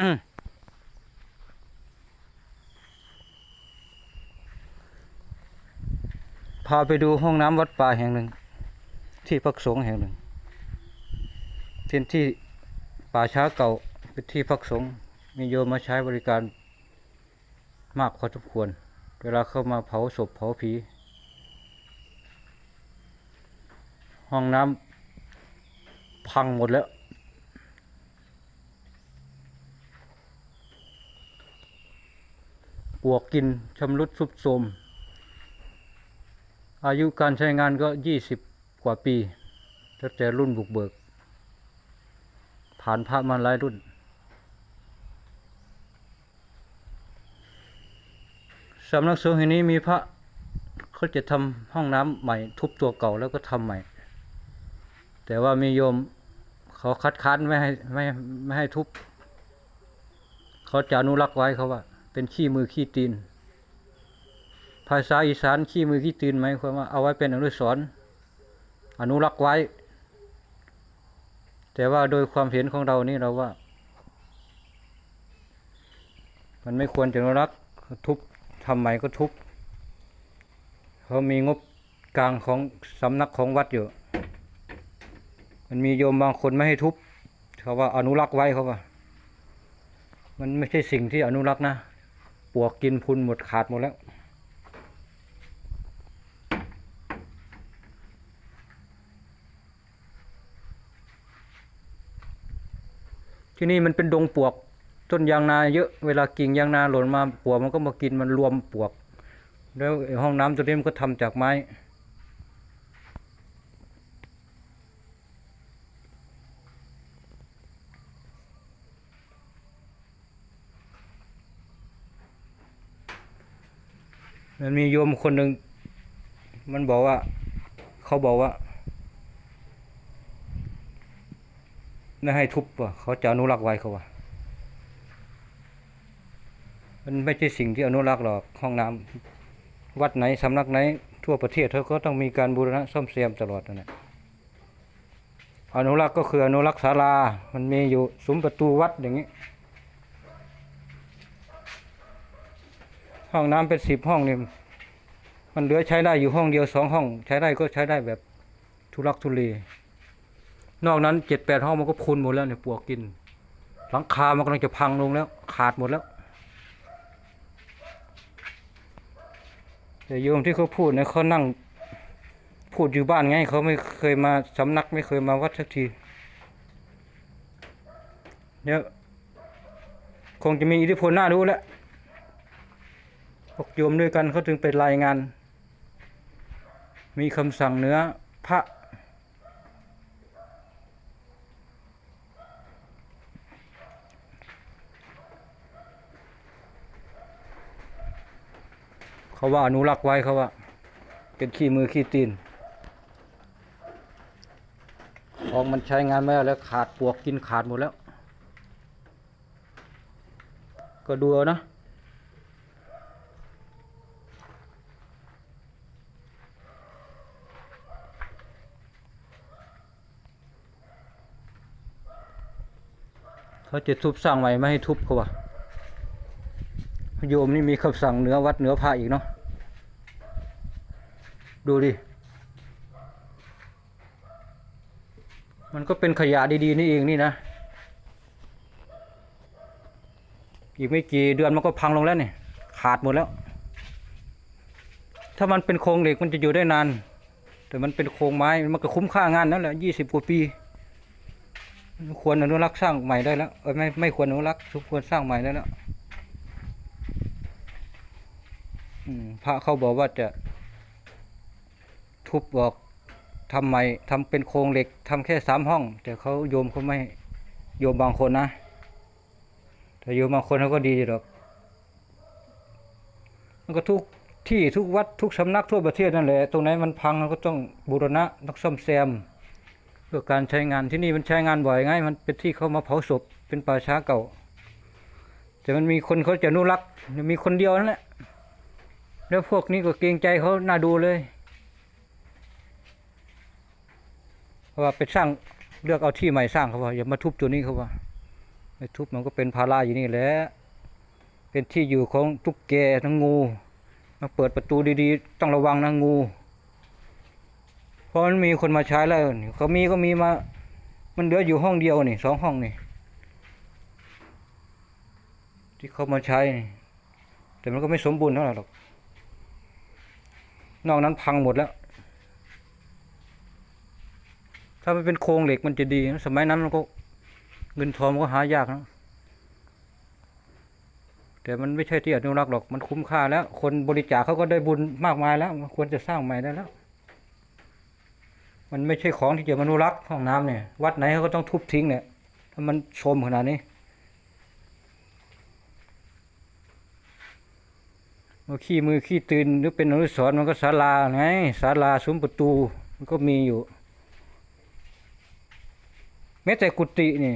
อืมพาไปดูห้องน้ำวัดป่าแห่งหนึ่ง ที่พักสงฆ์แห่งหนึ่งเป็นที่ป่าช้าเก่าเป็นที่พักสงฆ์มีโยมมาใช้บริการมากพอสมควร เวลาเข้ามาเผาศพเผาผี ห้องน้ำพังหมดแล้ว ปวกกินชำรุดทรุดโทรมอายุการใช้งานก็ยี่สิบกว่าปีตั้งแต่รุ่นบุกเบิก ผ่านพระมาหลายรุ่น สำนักสงฆ์แห่งนี้มีพระเขาจะทำห้องน้ำใหม่ ทุบตัวเก่าแล้วก็ทำใหม่ แต่ว่ามีโยมเขาคัดค้านไม่ให้ไม่ไม่ให้ทุบ เขาจะอนุรักษ์ไว้เขาว่า เป็นขี้มือขี้ตีน ภาษาอีสานขี้มือขี้ตีนไหมความว่าเอาไว้เป็นอนุสรณ์อนุรักษ์ไว้ แต่ว่าโดยความเห็นของเรานี่เราว่า มันไม่ควรจะอนุรักษ์ทุบทำใหม่ก็ทุบเขามีงบกลางของสำนักของวัดอยู่ มันมีโยมบางคนไม่ให้ทุบเขาว่าอนุรักษ์ไว้เขาว่า มันไม่ใช่สิ่งที่อนุรักษ์นะ ปวกกินพุนหมดขาดหมดแล้ว ที่นี่มันเป็นดงปวกต้นยางนาเยอะเวลากิ่งยางนาหล่นมาปวกมันก็มากินมันรวมปวก แล้วห้องน้ำตัวนี้มันก็ทำจากไม้ มันมีโยมคนหนึ่งมันบอกว่า เขาบอกว่าไม่ให้ทุบว่ะเขาจะอนุรักษ์ไว้เขาว่ามันไม่ใช่สิ่งที่อนุรักษ์หรอกห้องน้ำวัดไหนสำนักไหน ทั่วประเทศเขาก็ต้องมีการบูรณะซ่อมแซมตลอดนั่นแหละอนุรักษ์ก็คืออนุรักษ์ศาลา มันมีอยู่ซุ้มประตูวัดอย่างนี้ ห้องน้ำเป็นสิบห้องนี่มันเหลือใช้ได้อยู่ห้องเดียวสองห้อง ใช้ได้ก็ใช้ได้แบบทุรักทุเลนอกนั้นเจ็ดแปดห้องมันก็พุนหมดแล้วเนี่ยปวกกิน หลังคามันกำลังจะพังลงแล้ว ขาดหมดแล้วแต่โยมที่เขาพูดเนี่ยเขานั่งพูดอยู่บ้านไงเขาไม่เคยมาสำนักไม่เคยมาวัดสักทีเนี่ยคงจะมีอิทธิพลน่ารู้แล้ว พวกโยมด้วยกันเขาถึงไปรายงาน มีคำสั่งเนื้อพระเขาว่าอนุรักษ์ไว้เขาว่า เป็นขี้มือขี้ตีนของมันใช้งานไม่ได้แล้วขาดปวกกินขาดหมดแล้ว ก็ดูนะ เขาจะทุบสร้างใหม่ไม่ให้ทุบเขาว่าโยมนี่มีคำสั่งเหนือวัดเหนือพระอีกเนาะดูดิ มันก็เป็นขยะดีๆนี่เองนี่นะ อีกไม่กี่เดือนมันก็พังลงแล้วเนี่ยขาดหมดแล้ว ถ้ามันเป็นโครงเหล็กมันจะอยู่ได้นาน แต่มันเป็นโครงไม้มันก็คุ้มค่างานนั่นแหละยี่สิบกว่าปี ควรอนุรักษ์สร้างใหม่ได้แล้วเออไม่ไม่ควรอนุรักษ์ทุกควรสร้างใหม่ได้แล้วพระเขาบอกว่าจะ ทุบบอกทำใหม่ทำเป็นโครงเหล็กทำแค่สามห้อง แต่เขาโยมเขาไม่โยมบางคนนะแต่โยมบางคนเขาก็ดีหรอกมันก็ทุกที่ทุกวัดทุกสำนักทั่วประเทศนั่นแหละตรงไหนมันพังเราก็ต้องบูรณะต้องซ่อมแซม เพื่อการใช้งานที่นี่มันใช้งานบ่อยไงมันเป็นที่เขามาเผาศพเป็นป่าช้าเก่า แต่มันมีคนเขาจะนุรักษ์มีคนเดียวนั่นแหละแล้วพวกนี้ก็เกรงใจเขาน่าดูเลยว่าไปสร้างเลือกเอาที่ใหม่สร้างเขาว่าอย่ามาทุบตัวนี้เขาว่าไม่ทุบมันก็เป็นภาระอยู่นี่แหละเป็นที่อยู่ของตุ๊กแกทั้งงูมาเปิดประตูดีๆ ต้องระวังนะงู เพราะมันมีคนมาใช้แล้วนี่เขามีก็มีมา มันเหลืออยู่ห้องเดียวนี่สองห้องนี่ ที่เขามาใช้นี่แต่มันก็ไม่สมบูรณ์เท่าไหร่หรอก นอกนั้นพังหมดแล้ว ถ้ามันเป็นโครงเหล็กมันจะดีนะสมัยนั้นมันก็เงินทองมันก็หายากนะแต่มันไม่ใช่ที่อนุรักษ์หรอก มันคุ้มค่าแล้ว คนบริจาคเขาก็ได้บุญมากมายแล้ว ควรจะสร้างใหม่ได้แล้ว มันไม่ใช่ของที่จะอนุรักษ์ห้องน้ำเนี่ย วัดไหนเขาก็ต้องทุบทิ้งเนี่ย ถ้ามันโทรมขนาดนี้มาขี้มือขี้ตื่นหรือเป็นอนุสรมันก็ศาลาไงศาลาซุ้มประตู มันก็มีอยู่ แม้แต่กุฏินี่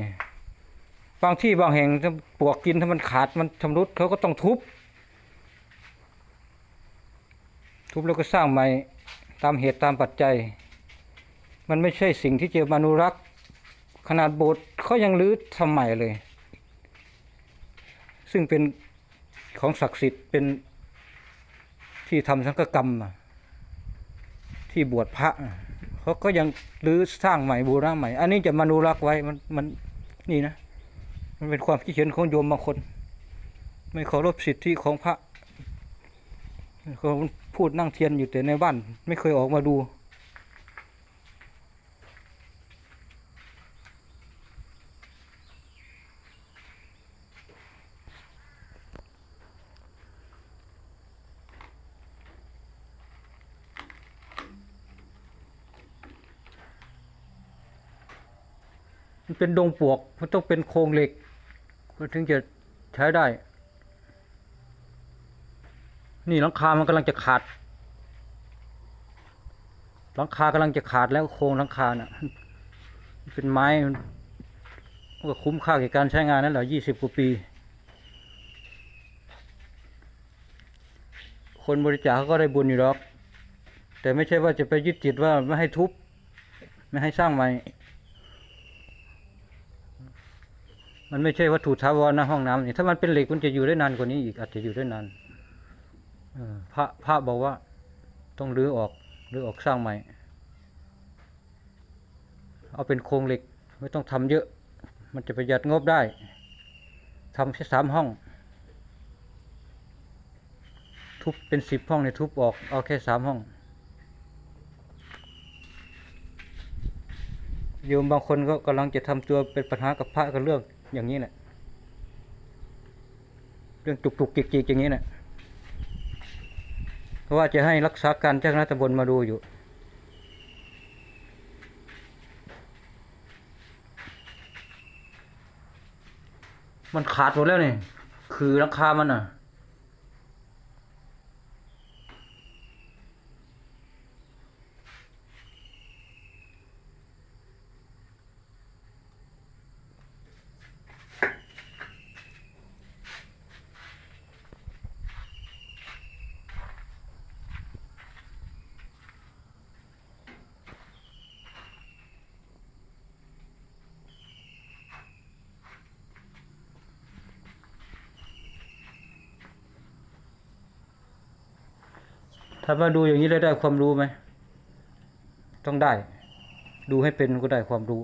บางที่บางแห่งถ้าปวกกินถ้ามันขาดมันชำรุดเขาก็ต้องทุบ ทุบแล้วก็สร้างใหม่ตามเหตุตามปัจจัย มันไม่ใช่สิ่งที่จะมนุรักษ์ ขนาดโบสถ์เขายังรื้อทำใหม่เลย ซึ่งเป็นของศักดิ์สิทธิ์เป็นที่ทำสังฆกรรม ที่บวชพระเขาก็ยังรื้อสร้างใหม่บูรณะใหม่ อันนี้จะมนุรักษ์ไว้มันมันนี่นะ มันเป็นความคิดเห็นของโยมบางคน ไม่เคารพสิทธิของพระเขาพูดนั่งเทียนอยู่แต่ในบ้าน ไม่เคยออกมาดู มันเป็นดงปวกมันต้องเป็นโครงเหล็กมันถึงจะใช้ได้ นี่หลังคามันกำลังจะขาด หลังคากำลังจะขาดแล้วโครงหลังคาน่ะเป็นไม้ก็คุ้มค่าแก่การใช้งานนั่นแหละยี่สิบกว่าปี คนบริจาคเขาก็ได้บุญอยู่หรอก แต่ไม่ใช่ว่าจะไปยึดจิตว่าไม่ให้ทุบ ไม่ให้สร้างใหม่ มันไม่ใช่วัตถุถาวรนะห้องน้ำนี่ถ้ามันเป็นเหล็กมันจะอยู่ได้นานกว่านี้อีกอาจจะอยู่ได้นานพระพระบอกว่าต้องรื้อออกรื้อออกสร้างใหม่ เอาเป็นโครงเหล็กไม่ต้องทำเยอะ มันจะประหยัดงบได้ทำแค่สามห้อง ทุบเป็นสิบห้องเนี่ยทุบออกเอาแค่สามห้องโยมบางคนก็กำลังจะทำตัวเป็นปัญหากับพระกับเรื่อง อย่างนี้แหละเรื่องจุกจุกจิกจิกอย่างนี้แหละเพราะว่าจะให้รักษาการเจ้าคณะตำบลมาดูอยู่ มันขาดหมดแล้วนี่ คือราคามันอะ ถ้ามาดูอย่างนี้แล้วได้ความรู้ไหม ต้องได้ ดูให้เป็นก็ได้ความรู้